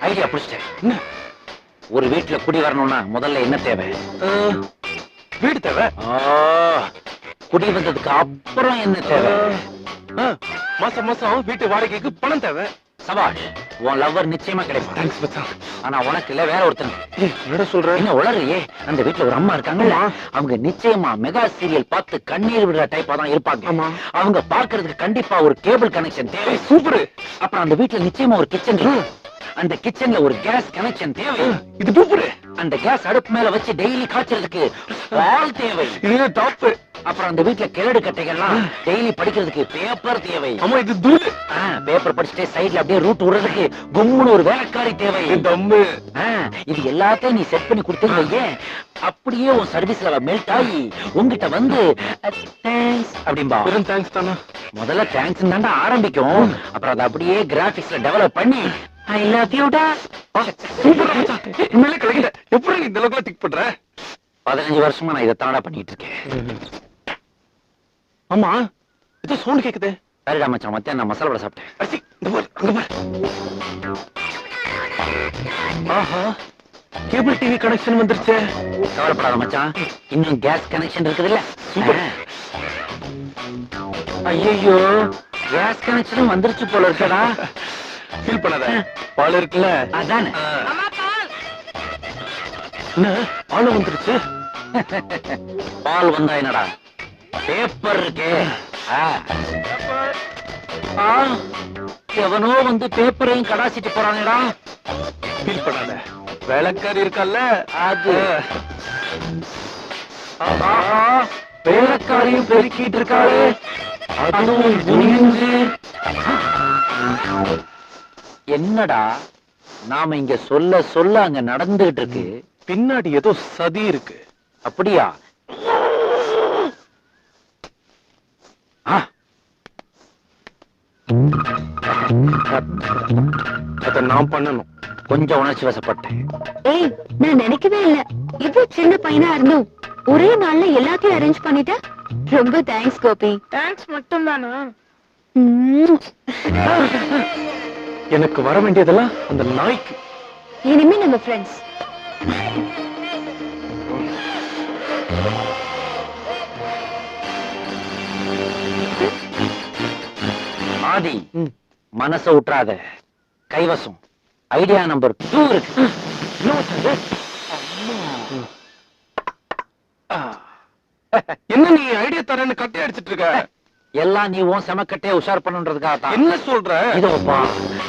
Idea புடிச்சிட்டேன் ஒரு வீட்டுல குடி வரணும்னா முதல்ல என்ன தேவை? வீடு தேவை. குடி வந்ததுக்கு அப்புறம் என்ன தேவை? மாசம் மாசம் வீட்டு வாடகைக்கு பணம் தேவை. சபாஷ் உன் லவ்வர் நிச்சயமா கிடைப்பான். ஆனா உனக்கு இல்ல வேற ஒருத்தன். என்னடா சொல்ற? என்ன உளறியே? அந்த வீட்டுல ஒரு அம்மா இருக்காங்கல்ல. அவங்க நிச்சயமா மெகா சீரியல் பார்த்து கண்ணீர் விடுற டைப்பா தான் இருப்பாங்க. அவங்க பார்க்கிறதுக்கு கண்டிப்பா ஒரு கேபிள் கனெக்ஷன் தேவை. சூப்பர் அப்புறம் அந்த வீட்டுல நிச்சயமா ஒரு கிச்சன் அந்த கிச்சன்ல ஒரு கேஸ் கனெக்ஷன் தேவை. இது சூப்பர் அந்த கேஸ் அடுப்பு மேல வச்சு டெய்லி காய்ச்சறதுக்கு பால் தேவை. இது டாப் அப்புறம் அந்த வீட்டுல கிழடு கட்டைகள்லாம் டெய்லி படிக்கிறதுக்கு பேப்பர் தேவை. ஆமா இது தூளு. பேப்பர் படிச்சுட்டே சைடுல அப்படியே ரூட் விடுறதுக்கு கும்முன்னு ஒரு வேலைக்காரி தேவை. தம்மு இது எல்லாத்தையும் நீ செட் பண்ணி கொடுத்தீங்க அப்படியே உன் சர்வீஸ்ல மெல்ட் ஆகி உன்கிட்ட வந்து தேங்க்ஸ் அப்படிம்பா. வெறும் தேங்க்ஸ் தானா? முதல்ல தேங்க்ஸ் தாண்டா ஆரம்பிக்கும். அப்புறம் அதை அப்படியே கிராபிக்ஸ்ல டெவலப் பண்ணி ஐ லவ் யூடா சூப்பர் மச்சான் உண்மையிலே கலக்கிட்ட எப்படி இந்த அளவுக்கு திக் பண்ற? பதினஞ்சு வருஷமா நான் இதை தாண்டா பண்ணிட்டு இருக்கேன் ஆமா. ஏதோ சவுண்ட் கேக்குதே. சரிடா மச்சான் மத்தியானம் நான் மசாலா வடை சாப்பிட்டேன். அரிசி இந்த பாரு அங்க பாரு. ஆஹா. கேபிள் டிவி கனெக்ஷன் வந்துருச்சே. கவலைப்படாத மச்சான் இன்னும் கேஸ் கனெக்ஷன் இருக்குதுல்ல சூப்பர். ஐயோ கேஸ் கனெக்ஷனும் வந்துருச்சு போல இருக்கடா. ஃபீல் பண்ணாத. பால் இருக்குல்ல? அதானே. என்ன? பால் வந்துருச்சு? பால் வந்தா என்னடா? பேப்பர் இருக்கே. எவனோ வந்து பேப்பரையும் கடாசிட்டு போறானேடா. ஃபீல் பண்ணாத. வேலைக்காரி இருக்கல்ல அது. ஆஹா, வேலைக்காரியும் பெருக்கிட்டு இருக்காளே. அதுவும் குனிஞ்சு என்னடா நாம இங்க சொல்ல சொல்ல அங்க நடந்துகிட்டு இருக்கு? பின்னாடி ஏதோ சதி இருக்கு. அப்படியா? ஆ, அத நான் பண்ணணும். கொஞ்சம் உணர்ச்சி வசப்பட்டேன் ஏய் நான் நினைக்கவே இல்ல. இவ்ளோ சின்ன பையனா இருந்தும் ஒரே நாள்ல எல்லாத்தையும் அரேஞ்ச் பண்ணிட்ட? ரொம்ப தேங்க்ஸ் கோபி. தேங்க்ஸ் மட்டும் தானா. எனக்கு வர வேண்டியதெல்லாம் அந்த நாய்க்கு. இனிமே நம்ம ஃப்ரெண்ட்ஸ் ஆதி. மனச விட்டுறாத கைவசம். ஐடியா நம்பர் டூ இருக்கு. என்ன நீ ஐடியா தரேன்னு கட்டி அடிச்சிட்டு இருக்க? எல்லாம் நீ உன் செமக்கட்டே உஷார் பண்ணுன்றதுக்காக தான் என்ன சொல்ற? இதோப்பா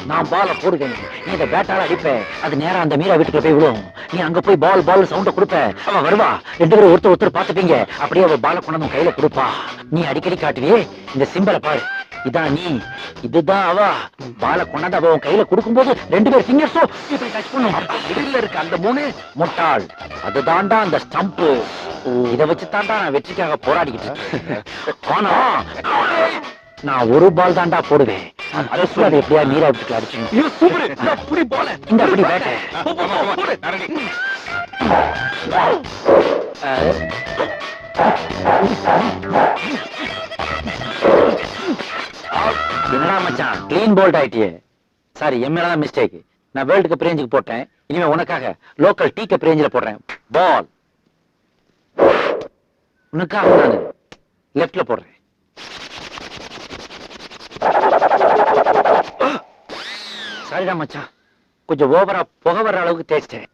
நான் பால போடுவேன். நீ இந்த பேட்டால அடிப்ப. அது நேரா அந்த மீரா வீட்டுக்கு போய் விழும். நீ அங்க போய் பால் பால் சவுண்ட கொடுப்ப. அவ வருவா. ரெண்டு பேரும் ஒருத்தர் ஒருத்தர் பாத்துப்பீங்க அப்படியே அவ பால கொண்டு கையில கொடுப்பா. நீ அடிக்கடி காட்டுவியே? இந்த சிம்பலை பாரு. இதான் நீ இதுதான் அவ. பால கொண்டாந்து அவ உன் கையில கொடுக்கும்போது ரெண்டு பேர் ஃபிங்கர்ஸும் இப்படி டச் பண்ணும். மிடில்ல இருக்க அந்த மூணு முட்டாள். அதுதான்டா அந்த ஸ்டம்ப் இத வச்சு நான் வெற்றிக்காக போராடிக்கிட்டு இருக்கேன். ஆனா நான் ஒரு பால் தாண்டா போடுவேன். சொல்லி அதை எப்படியா நீரா இந்த அப்படி போ, போ, என்னடா மச்சான்? க்ளீன் போல்ட் ஆயிட்டியே. சாரி என் மேல தான் மிஸ்டேக் நான் வேர்ல்டு கப் ரேஞ்சுக்கு போட்டேன். இனிமே உனக்காக லோக்கல் டீ கப் ரேஞ்சில் போடுறேன். பால் உனக்காக நான் லெஃப்ட்ல போடுறேன். சரிடா மச்சான். கொஞ்சம் ஓவரா புகை வர்ற அளவுக்கு தேய்ச்சிட்டேன்.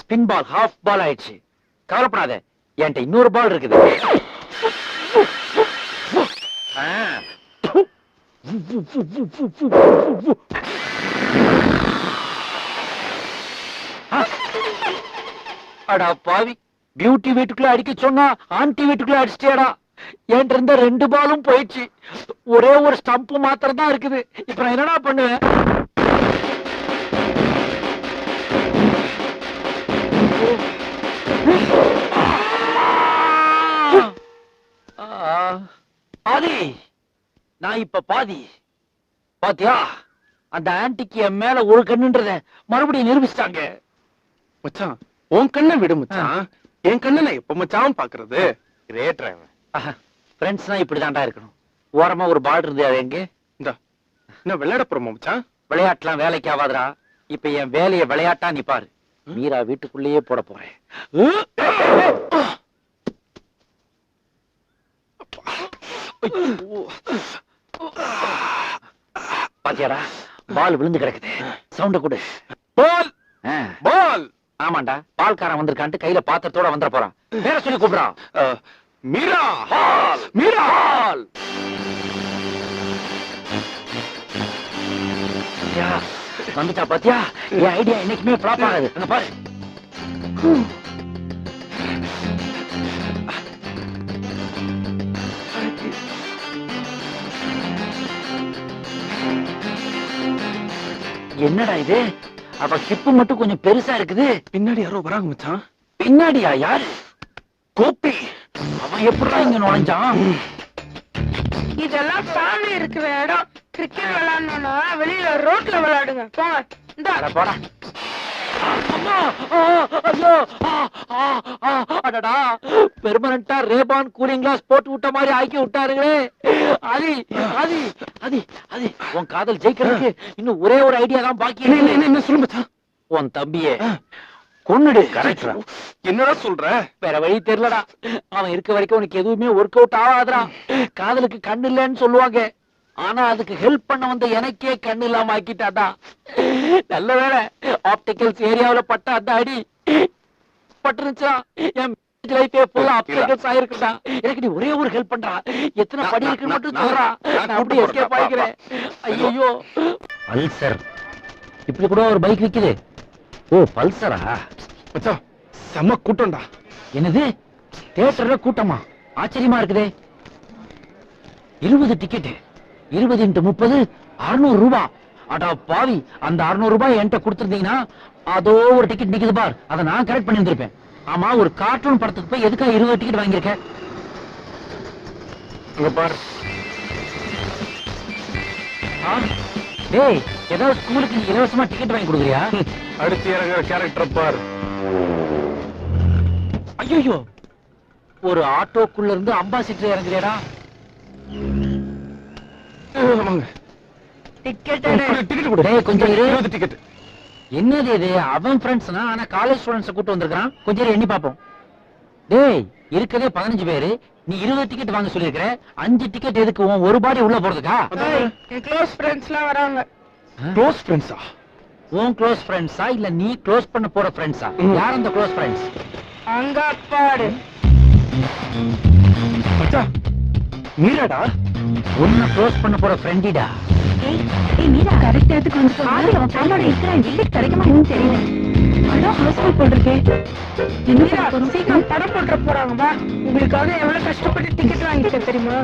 ஸ்பின் பால் ஹாஃப் பால் ஆயிடுச்சு. கவலைப்படாத. என்கிட்ட இன்னொரு பால் இருக்குது. ஆ. அடா பாவி பியூட்டி வீட்டுக்குள்ள அடிக்க சொன்னா ஆன்டி வீட்டுக்குள்ள அடிச்சிட்டேடா என்கிட்ட இருந்த ரெண்டு பாலும் போயிடுச்சு. ஒரே ஒரு ஸ்டம்ப் மாத்திரம் தான் இருக்குது. இப்ப நான் என்னடா பண்ணுவேன்? ஆதி. நான் இப்ப பாதி. பாத்தியா? அந்த ஆன்டிக்கு என் மேல ஒரு கண்ணுன்றத மறுபடியும் நிரூபிச்சிட்டாங்க. மச்சான் உன் கண்ணை விடு மச்சான். என் கண்ணை நான் எப்ப மச்சான் பாக்குறது? கிரேட் ஃப்ரெண்ட்ஸ்னா இப்படி தாண்டா இருக்கணும். ஓரமா ஒரு பால் இருந்து அது எங்க? இந்த என்ன விளையாட போறோமா மச்சான்? விளையாட்டுலாம் வேலைக்கு ஆகாதுடா இப்ப என் வேலைய விளையாட்டா நீ பாரு. மீரா வீட்டுக்குள்ளேயே போட போறேன். பாத்தியாடா பால் விழுந்து கிடக்குது. சவுண்ட கொடு. பால்? பால்? ஆமாண்டா பால்காரன் வந்திருக்கான்ட்டு கையில பாத்திரத்தோட வந்துட போறான். பேர சொல்லி கூப்பிடுறான் மீரா! வந்துட்டா பாத்தியா? என் ஐடியா என்னைக்குமே ஃபிளாப் ஆகாது. அங்க பாரு. என்னடா இது? அப்ப ஹிப்பு மட்டும் கொஞ்சம் பெருசா இருக்குது. பின்னாடி யாரோ வராங்க மச்சான். பின்னாடியா யாரு? கோப்பி அவன் எப்படிடா இங்க நுழைஞ்சான்? இதெல்லாம் ஃபேமிலி இருக்கிற இடம். கிரிக்கெட் விளையாடணும்னா வெளியில ரோட்ல விளையாடுங்க. போங்க. இந்த. போடா. அடடா பெர்மனண்டா ரேபான் கூலிங் கிளாஸ் போட்டு விட்ட மாதிரி ஆக்கி விட்டாருங்களே. அது அது அது அது உன் காதல் ஜெயிக்கிறதுக்கு இன்னும் ஒரே ஒரு ஐடியா தான் பாக்கி என்ன, என்ன, இருக்கு. என்ன, என்ன சொல்லு மச்சான்? உன் தம்பியே கொன்னுடு. என்னடா சொல்ற? வேற வழி தெரியலடா. அவன் இருக்க வரைக்கும் உனக்கு எதுவுமே ஒர்க் அவுட் ஆகாதுடா. காதலுக்கு கண்ணு இல்லைன்னு சொல்லுவாங்க. ஆனா அதுக்கு ஹெல்ப் பண்ண வந்த எனக்கே கண்ணு இல்லாம ஆக்கிட்டாடா நல்ல வேளை ஆப்டிகல்ஸ் ஏரியாவுல பட்ட அந்த அடி. பட்டுருச்சா என் லைஃபே ஃபுல்லா ஆப்டிகல்ஸ் ஆயிருக்குடா எனக்கு நீ ஒரே ஒரு ஹெல்ப் பண்றா. எத்தனை படி இருக்குன்னு மட்டும் சொல்றா. நான் எஸ்கேப். ஆகிக்கிறேன் ஐயோ பல்சர் இப்படி கூட ஒரு பைக் விக்குது. ஓ பல்சரா மச்சான் செம்ம கூட்டம்டா. என்னது? தியேட்டர்ல கூட்டமா? ஆச்சரியமா இருக்குதே. இருபது டிக்கெட் இருபது இன்ட்டு முப்பது அறுநூறு ரூபாய் அடா பாவி அந்த அறுநூறு ரூபாய் என்கிட்ட கொடுத்திருந்தீங்கன்னா அதோ ஒரு டிக்கெட் நிக்குது பார். அதை நான் கரெக்ட் பண்ணி இருந்திருப்பேன் ஆமா ஒரு கார்ட்டூன் படத்துக்கு போய் எதுக்கா இருபது டிக்கெட் வாங்கியிருக்க? இங்க பாரு. ஆ? டேய் ஏதாவது ஸ்கூலுக்கு இலவசமா டிக்கெட் வாங்கி கொடுக்குறியா? அடுத்து இறங்குற கேரக்டர் பாரு. ஐயோ ஒரு ஆட்டோக்குள்ள இருந்து அம்பாசிட்டர் இறங்குறியாடா ஆமாங்க டிக்கெட் டிக்கெட் கொடு டேய், கொஞ்சம் இரு. இருபது டிக்கெட் என்னது இது? அவன் ஃப்ரெண்ட்ஸ்னா ஆனா காலேஜ் ஸ்டூடெண்ட்ஸ் கூட்டு வந்திருக்கான் கொஞ்ச நேரம் எண்ணி பாப்போம். டேய் இருக்கதே பதினஞ்சு பேரு. நீ இருபது டிக்கெட் வாங்க சொல்லிருக்கிற அஞ்சு டிக்கெட் எதுக்கு? உன் ஒரு பாடி உள்ள போறதுக்கா? க்ளோஸ் ஃப்ரெண்ட்ஸ் எல்லாம் வராங்க. க்ளோஸ் ஃப்ரெண்ட்ஸா உன் க்ளோஸ் ஃப்ரெண்ட்ஸா இல்ல நீ க்ளோஸ் பண்ண போற ஃப்ரெண்ட்ஸா. யார் அந்த க்ளோஸ் ஃப்ரெண்ட்ஸ் அங்க பாடு மச்சான் உன்னை க்ளோஸ் பண்ண போற ஃப்ரெண்டிடா ஏய் ஏய் மீரா. கரெக்ட் இடத்துக்கு வந்து அவன் ஃப்ரெண்டோட இருக்கிறான். டிக்கெட் கிடைக்குமா என்னன்னு தெரியல. அதான் ஹவுஸ்ஃபுல் போட்டிருக்கே. என்ன சீக்கிரம் படம் போட்டுற போறாங்க வா உங்களுக்காக எவ்வளவு கஷ்டப்பட்டு டிக்கெட் வாங்கிட்டேன் தெரியுமா?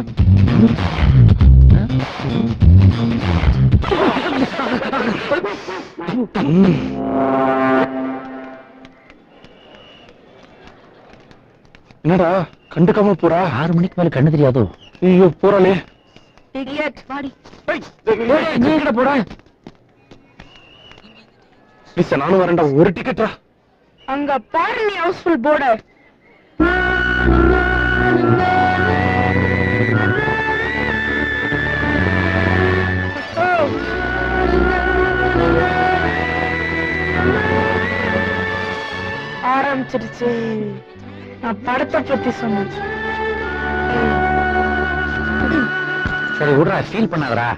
என்னடா கண்டுக்காம போறா? ஆறு மணிக்கு மேல கண்ணு தெரியாதோ? ஐயோ போறாளே டிக்கெட் வாடி. எங்கடா போற? மிஸ் நானும் வரேன்டா. ஒரு டிக்கெட்டா அங்க பாரு நீ ஹவுஸ்ஃபுல் போர்டு ஆரம்பிச்சிருச்சு நான் படத்தை பத்தி சொன்னேன். சரி விடுறா ஃபீல் பண்ணாதடா.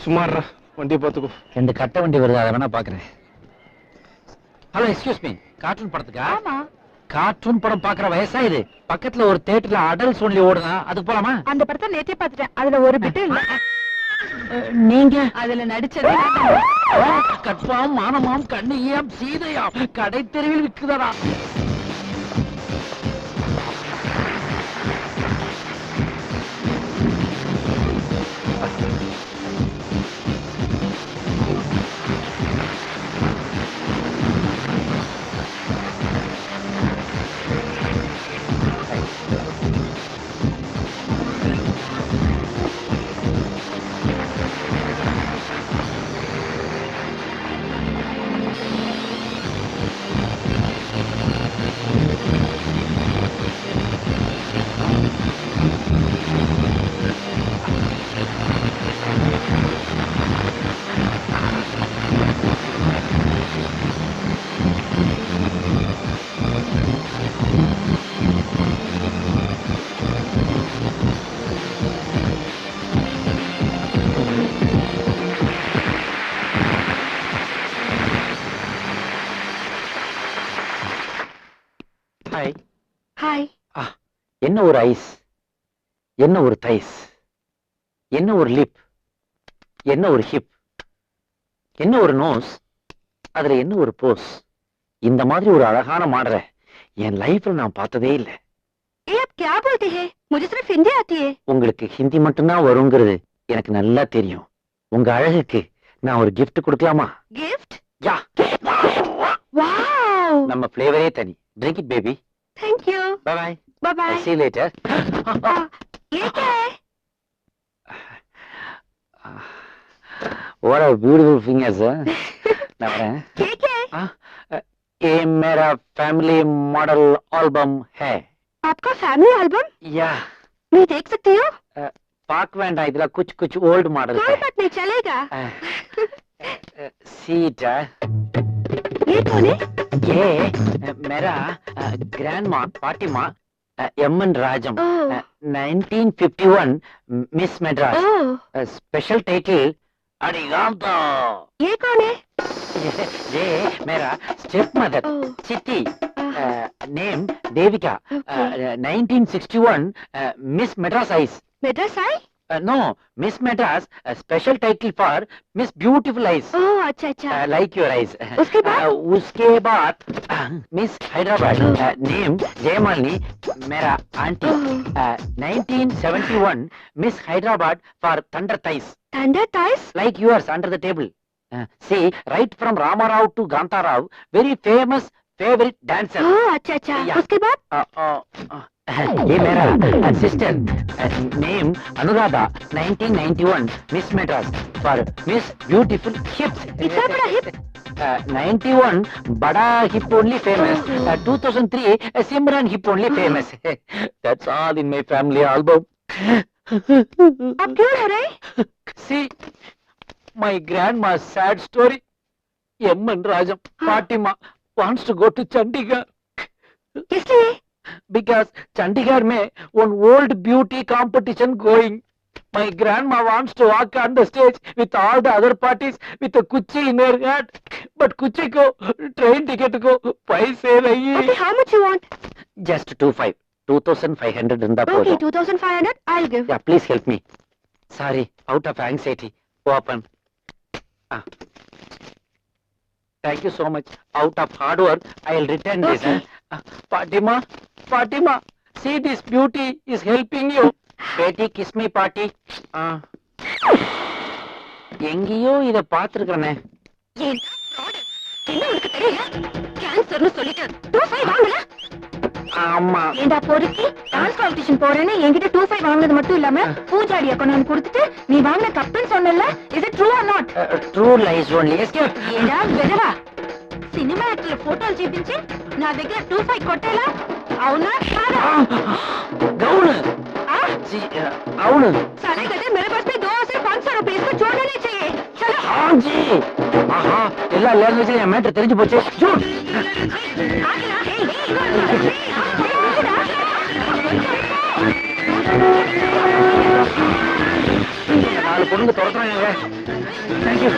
சும்மாடுறா வண்டியை பார்த்துக்கோ. ரெண்டு கட்ட வண்டி வருது அதை வேணா பாக்குறேன் ஹலோ எக்ஸ்கியூஸ் மீ கார்ட்டூன் படத்துக்கா? ஆமா. கார்ட்டூன் படம் பாக்குற வயசா இது. பக்கத்துல ஒரு தியேட்டர்ல அடல்ட்ஸ் ஒன்லி ஓடுதா அதுக்கு போலாமா? அந்த படத்தை நேத்தே பார்த்துட்டேன். அதுல ஒரு பிட்டு இல்ல. நீங்க? அதுல நடிச்சதே கட்பாம் மானமாம் கண்ணியாம் சீதையாம். கடை தெருவில் விக்குதடா. என்ன ஒரு ஐஸ் என்ன ஒரு தைஸ் என்ன ஒரு லிப் என்ன ஒரு ஹிப் என்ன ஒரு நோஸ் அதுல என்ன ஒரு போஸ் இந்த மாதிரி ஒரு அழகான மாடலை என் லைஃப்ல நான் பார்த்ததே இல்லை ये आप क्या बोलते हैं मुझे सिर्फ हिंदी आती है உங்களுக்கு ஹிந்தி மட்டும்தான் வருங்கிறது எனக்கு நல்லா தெரியும் உங்க அழகுக்கு நான் ஒரு gift கொடுக்கலாமா गिफ्ट யா वाओ நம்ம ஃப்ளேவரே தனி drink it baby thank you bye bye bye bye see later ये क्या है व्हाट अ ब्यूटीफुल फिंगर्स है ये क्या है ये मेरा फैमिली मॉडल एल्बम है। आपका फैमिली एल्बम या। मैं देख सकती हूँ। पार्क वेंड इधर कुछ कुछ ओल्ड मॉडल कोई बात नहीं चलेगा। सीट है ఏటోనే? ఏ మెరా grandma Fatima MN Rajam. Nineteen fifty one miss Madras. Special title step mother city name Devika. Nineteen sixty one miss Madras eyes. Madras Miss Madras eyes Madras eye Uh, no, Miss Madras, a special title for Miss Beautiful Eyes. Oh अच्छा अच्छा Uh, like your eyes. उसके बाद? Uh, उसके बाद Miss Hyderabad, uh, name Jaymalini, मेरा auntie. Oh Uh, 1971 Miss Hyderabad for Thunder Thighs, ठंडा टाइस like yours under the table. Uh, see, right from Ramarao to Ganta Rao, very famous favorite dancer. ओह अच्छा अच्छा Yeah. उसके बाद Uh, uh, uh, ये मेरा assistant name uh, Anuradha 1991 miss Madras for miss beautiful hips इतना बड़ा hip ninety one बड़ा hip only famous two thousand three Simran hip only famous that's all in my family album अब क्यों रो रहे see my grandma's sad story. M. N. Rajam, huh? Fatima, wants to go to Chandigarh. because Chandigarh mein one world beauty competition going. My grandma wants to walk on the stage with all the other parties with a kuchi in her hand. But kuchi ko train ticket ko paise nahi. Okay, how much you want? Just two five. Two thousand five hundred in the Okay, two thousand five hundred. I'll give. Yeah, please help me. Sorry, out of anxiety. Open. Ah. Thank you so much. Out of hard work, I'll return this. Okay. Huh? Ah, Fatima, Fatima, see this beauty is helping you. Kiss me, party. Ah. எங்கேயோ இத பாத்துருக்கனே? என்ன உனக்கு தெரியல கேன்சர்னு சொல்லிட்டு five வாங்கல ஆமா ஏண்டா பொறுக்கி டான்ஸ் காம்படிஷன் போறேன்னு என்கிட்ட டூ ஃபைவ் வாங்கினது மட்டும் இல்லாம பூஜாடிய கொண்டு வந்து கொடுத்துட்டு நீ வாங்கின கப்புன்னு சொன்னல is it true or not true life only escape ఏంటా బెదవా సినిమా యాక్టర్ల ఫోటోలు చూపించి నా దగ్గర టూ ఫైవ్ కొట్టేలా అవునా కాదా గౌను ఆ? చి- ఆ, అవును సరే కదా మెరే బస్ ஆஹா எல்லா லேங்குவேஜ்லயும் என் மேட்டர் தெரிஞ்சு போச்சு துரத்துறாங்க. தேங்க்யூ